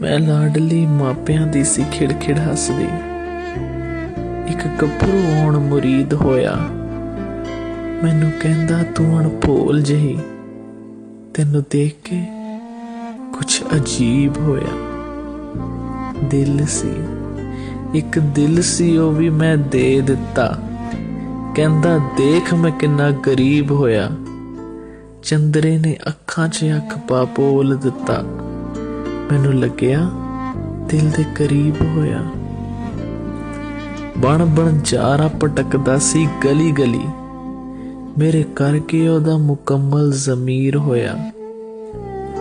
ਮੈਂ ਲਾਡਲੀ ਮਾਪਿਆਂ ਦੀ ਸੀ ਖਿੜਖਿੜ ਹੱਸਦੀ। ਇੱਕ ਗੱਭਰੂ ਆਉਣ ਮੁਰੀਦ ਹੋਇਆ। ਮੈਨੂੰ ਕਹਿੰਦਾ, ਤੂੰ ਅਣਭੋਲ ਜਿਹੀ। ਤੈਨੂੰ ਦੇਖ ਕੇ ਕੁਝ ਅਜੀਬ ਹੋਇਆ। ਦਿਲ ਸੀ। ਇੱਕ ਦਿਲ ਸੀ, ਉਹ ਵੀ ਮੈਂ ਦੇ ਦਿੱਤਾ। ਕਹਿੰਦਾ, ਦੇਖ ਮੈਂ ਕਿੰਨਾ ਗਰੀਬ ਹੋਇਆ। ਚੰਦਰੇ ਨੇ ਅੱਖਾਂ 'ਚ ਅੱਖ ਪਾ ਬੋਲ ਦਿੱਤਾ। ਮੈਨੂੰ ਲੱਗਿਆ ਦਿਲ ਦੇ ਕਰੀਬ ਹੋਇਆ। ਬਣ ਬਣ ਜਾਰਾ ਪਟਕਦਾ ਸੀ ਗਲੀ ਗਲੀ ਮੇਰੇ ਕਰਕੇ ਉਹਦਾ ਮੁਕੰਮਲ ਜ਼ਮੀਰ ਹੋਇਆ।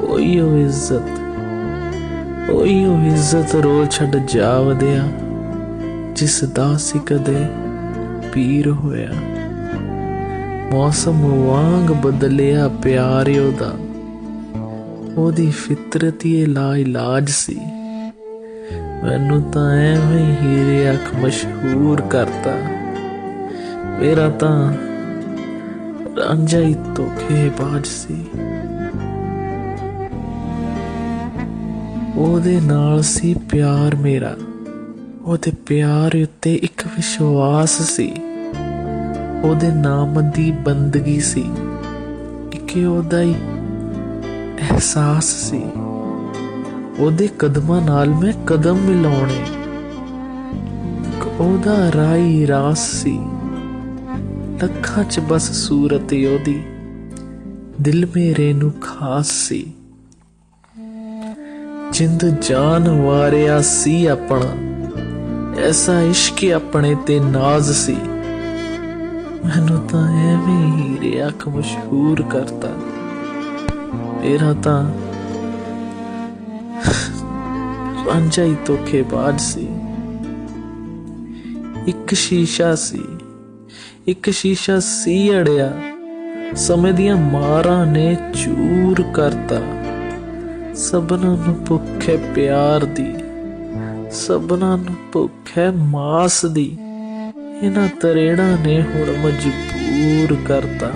ਓਈ ਓ ਇੱਜ਼ਤ ਓਈ ਓ ਇੱਜ਼ਤ ਰੋਲ ਛੱਡ ਜਾਵਦਿਆ, ਜਿਸ ਦਾ ਸੀ ਕਦੇ ਪੀਰ ਹੋਇਆ। ਮੌਸਮ ਵਾਂਗ ਬਦਲਿਆ ਪਿਆਰ ਉਹਦਾ। ਉਹਦੀ ਫਿਤਰਤ ਹੀ ਲਾ ਇਲਾਜ ਸੀ। ਮੈਨੂੰ ਤਾਂ ਐਵੇਂ ਹੀਰੇ ਅੱਖ ਮਸ਼ਹੂਰ ਕਰਤਾ। ਮੇਰਾ ਤਾਂ ਰਾਂਝਾ ਹੀ ਧੋਖੇ ਬਾਜ ਸੀ। ਉਹਦੇ ਨਾਲ ਸੀ ਪਿਆਰ ਮੇਰਾ। ਉਹਦੇ ਪਿਆਰ ਉੱਤੇ ਇੱਕ ਵਿਸ਼ਵਾਸ ਸੀ। ਉਹਦੇ ਨਾਮ ਦੀ ਬੰਦਗੀ ਸੀ। ਕਿ ਉਹਦਾ ਹੀ ਅਹਿਸਾਸ ਸੀ। ਉਹਦੇ ਕਦਮਾਂ ਨਾਲ ਮੈਂ ਕਦਮ ਮਿਲਾਉਣੇ। ਉਹਦਾ ਰਾਈ ਰਾਸ ਸੀ। ਲੱਖਾਂ ਚ ਬਸ ਸੂਰਤ ਉਹਦੀ। ਦਿਲ ਮੇਰੇ ਨੂੰ ਖਾਸ ਸੀ। ਜਿੰਦ ਜਾਨ ਵਾਰਿਆ ਸੀ ਆਪਣਾ। ਐਸਾ ਇਸ਼ਕ ਆਪਣੇ ਤੇ ਨਾਜ਼ ਸੀ। ਮੈਨੂੰ ਤਾਂ ਐਵੇਂ ਹੀਰੇ ਅੱਖ ਮਸ਼ਹੂਰ ਕਰਤਾ। ਮੇਰਾ ਤਾਂ ਰਾਂਝਾ ਹੀ ਧੋਖੇਬਾਜ਼ ਸੀ। ਇੱਕ ਸ਼ੀਸ਼ਾ ਸੀ, ਇੱਕ ਸ਼ੀਸ਼ਾ ਸੀ ਅੜਿਆ। ਸਮੇਂ ਦੀਆਂ ਮਾਰਾਂ ਨੇ ਚੂਰ ਕਰਤਾ। ਸਭਨਾਂ ਨੂੰ ਭੁੱਖ ਹੈ ਪਿਆਰ ਦੀ, ਸਭਨਾਂ ਨੂੰ ਭੁੱਖ ਹੈ ਮਾਸ ਦੀ। ਇਹਨਾਂ ਤਰੇੜਾਂ ਨੇ ਹੁਣ ਮਜਬੂਰ ਕਰਤਾ।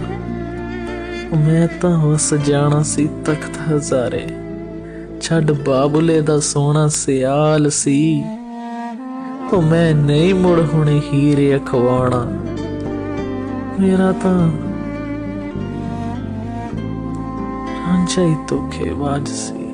ਮੈਂ ਤਾਂ ਵਸ ਜਾਣਾ ਸੀ ਤਖਤ ਹਜ਼ਾਰੇ। ਛੱਡ ਬਾਬੁਲੇ ਦਾ ਸੋਹਣਾ ਸਿਆਲ ਸੀ। ਉਹ ਮੈਂ ਨਹੀਂ ਮੁੜ ਹੁਣੇ ਹੀਰੇ ਅਖਵਾਣਾ ਮੇਰਾ ਤਾਂ ਰਾਂਝਾ ਹੀ ਧੋਖੇਬਾਜ਼ ਸੀ।